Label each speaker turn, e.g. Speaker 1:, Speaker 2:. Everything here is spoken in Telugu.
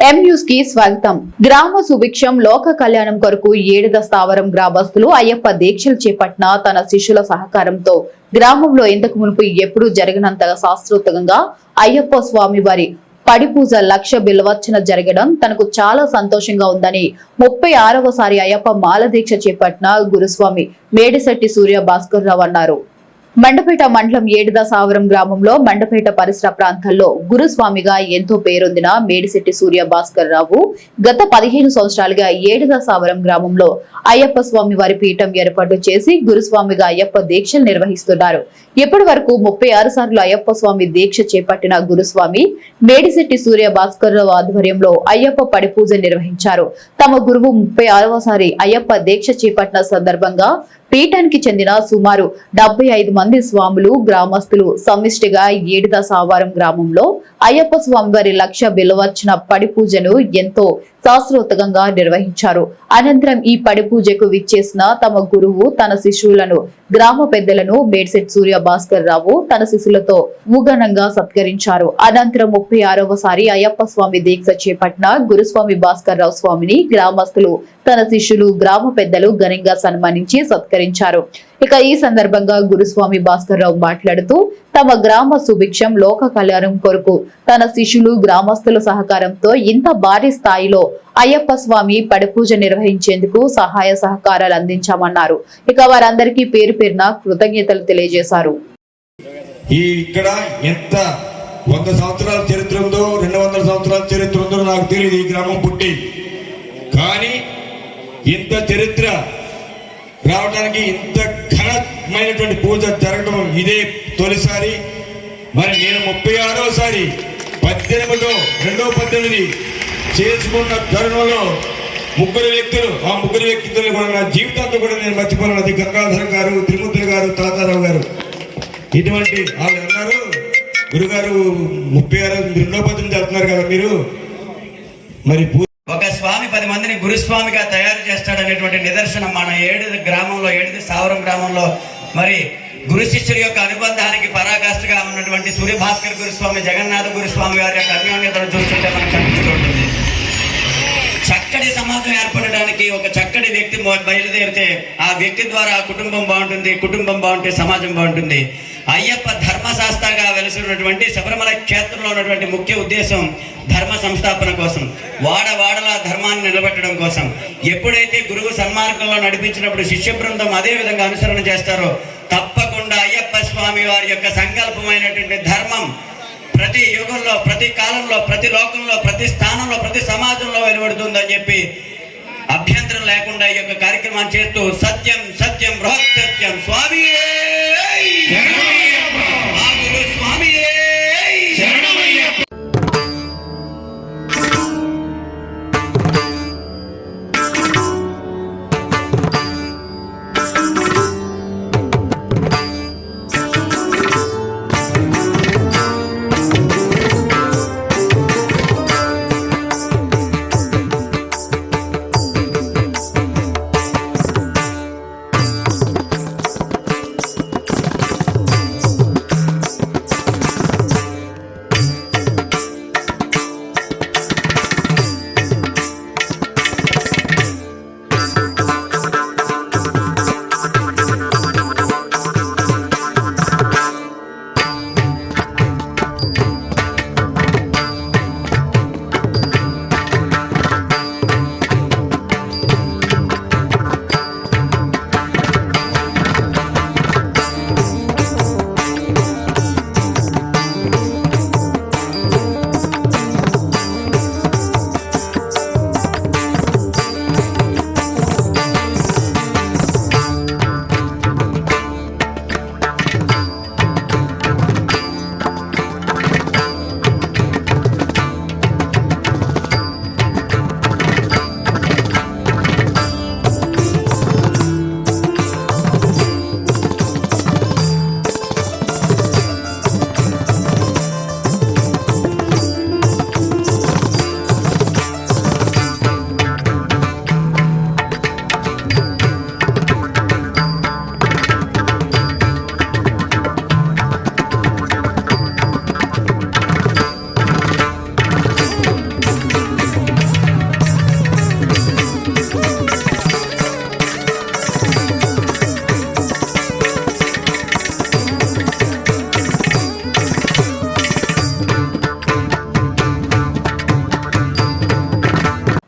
Speaker 1: ఎం న్యూస్కి స్వాగతం. గ్రామ సుభిక్షం లోక కళ్యాణం కొరకు ఏడద స్థావరం గ్రామస్తులు అయ్యప్ప దీక్షలు చేపట్టిన తన శిష్యుల సహకారంతో గ్రామంలో ఇంతకు మునుపు ఎప్పుడూ జరగనంతగా శాస్త్రోత్తకంగా అయ్యప్ప స్వామి వారి పడి పూజ లక్ష బిల్వచ్చన జరగడం తనకు చాలా సంతోషంగా ఉందని ముప్పై ఆరవసారి అయ్యప్ప మాలదీక్ష చేపట్టిన గురుస్వామి మేడిశెట్టి సూర్య భాస్కర్ రావు అన్నారు. మండపేట మండలం ఏడుద సావరం గ్రామంలో మండపేట పరిసర ప్రాంతాల్లో గురుస్వామిగా ఎంతో పేరొందిన మేడిశెట్టి సూర్య భాస్కర్ రావు గత పదిహేను సంవత్సరాలుగా ఏడుద సావరం గ్రామంలో అయ్యప్ప స్వామి వారి పీఠం ఏర్పాటు చేసి గురుస్వామిగా అయ్యప్ప దీక్షలు నిర్వహిస్తున్నారు. ఇప్పటి వరకు ముప్పై ఆరు సార్లు అయ్యప్ప స్వామి దీక్ష చేపట్టిన గురుస్వామి మేడిశెట్టి సూర్య భాస్కర్ రావు ఆధ్వర్యంలో అయ్యప్ప పడిపూజ నిర్వహించారు. తమ గురువు ముప్పై ఆరవసారి అయ్యప్ప దీక్ష చేపట్టిన సందర్భంగా పీఠానికి చెందిన సుమారు డెబ్బై ఐదు మంది స్వాములు గ్రామస్తులు సమిష్టిగా ఏడుద సావారం గ్రామంలో అయ్యప్ప స్వామి వారి లక్ష బిలవచ్చిన పడి పూజను ఎంతో శాస్త్రోత్తకంగా నిర్వహించారు. అనంతరం ఈ పడి పూజకు విచ్చేసిన తమ గురువు తన శిష్యులను గ్రామ పెద్దలను మేడ్సెట్ సూర్య భాస్కర్ రావు తన శిశులతో ముగనంగా సత్కరించారు. అనంతరం ముప్పై ఆరవసారి అయ్యప్ప స్వామి దీక్ష చేపట్టిన గురుస్వామి భాస్కర్ రావు స్వామిని గ్రామస్తులు తన శిష్యులు గ్రామ పెద్దలు ఘనంగా సన్మానించి సత్కరించారు. ఇక ఈ సందర్భంగా గురుస్వామి భాస్కర్ రావు మాట్లాడుతూ తమ గ్రామ సుభిక్షం లోక కళ్యాణం కొరకు తన శిష్యులు గ్రామస్తుల సహకారంతో ఇంత భారీ స్థాయిలో అయ్యప్ప స్వామి పడిపూజ నిర్వహించేందుకు సహాయ సహకారాలు అందించామన్నారు. ఇక వారందరికీ పేరు పేరున కృతజ్ఞతలు తెలియజేశారు.
Speaker 2: ఈ ఇక్కడ ఎంత వంద సంవత్సరాల చరిత్ర ఉందో రెండు వందల సంవత్సరాల చరిత్ర ఉందో నాకు తెలియదు ఈ గ్రామం పుట్టి. కానీ ఇంత చరిత్ర రావడానికి ఇంత ఘనమైనటువంటి పూజ జరగడం ఇదే తొలిసారి. మరి నేను ముప్పై ఆరోసారి పద్దెనిమిదో రెండో పద్దెనిమిది చేసుకున్న తరుణంలో ముగ్గురు వ్యక్తులు ఆ ముగ్గురు వ్యక్తులు కూడా నా జీవితాంతం కూడా నేను మర్చిపోలేను. అది గంగాధర్ గారు త్రిమూర్తులు గారు తాతారావు గారు. ఇటువంటి వాళ్ళు అన్నారు గురుగారు ముప్పై ఆరు రెండో పద్దెనిమిది వెళ్తున్నారు కదా మీరు. మరి
Speaker 3: ఒక స్వామి పది మందిని గురుస్వామిగా తయారు చేస్తాడనేటువంటి నిదర్శనం మన ఏడు గ్రామంలో ఏడు సావరం గ్రామంలో మరి గురు శిష్యుడి యొక్క అనుబంధానికి పరాకాష్ఠగా ఉన్నటువంటి సూర్యభాస్కర్ గురుస్వామి జగన్నాథ గురుస్వామి గారి యొక్క అన్యోన్యతను చూస్తుంటే మనకు కనిపిస్తుంటుంది చక్కటి సమాజం ఏర్పడడానికి ఒక చక్కటి వ్యక్తి బయలుదేరితే ఆ వ్యక్తి ద్వారా కుటుంబం బాగుంటుంది కుటుంబం బాగుంటే సమాజం బాగుంటుంది. అయ్యప్ప ధర్మశాస్త్రగా వెలిసినటువంటి శబరిమల క్షేత్రంలో ఉన్నటువంటి ముఖ్య ఉద్దేశం ధర్మ సంస్థాపన కోసం వాడ వాడలా ధర్మాన్ని నిలబెట్టడం కోసం. ఎప్పుడైతే గురువు సన్మార్గంలో నడిపించినప్పుడు శిష్య బృందం అదే విధంగా అనుసరణ చేస్తారో తప్పకుండా అయ్యప్ప స్వామి వారి యొక్క సంకల్పమైనటువంటి ధర్మం ప్రతి యుగంలో ప్రతి కాలంలో ప్రతి లోకంలో ప్రతి స్థానంలో ప్రతి సమాజంలో వెలువడుతుందని చెప్పి అభ్యంతరం లేకుండా ఈ యొక్క కార్యక్రమాన్ని చేస్తూ సత్యం సత్యం బృహత్ సత్యం స్వామి స్వామి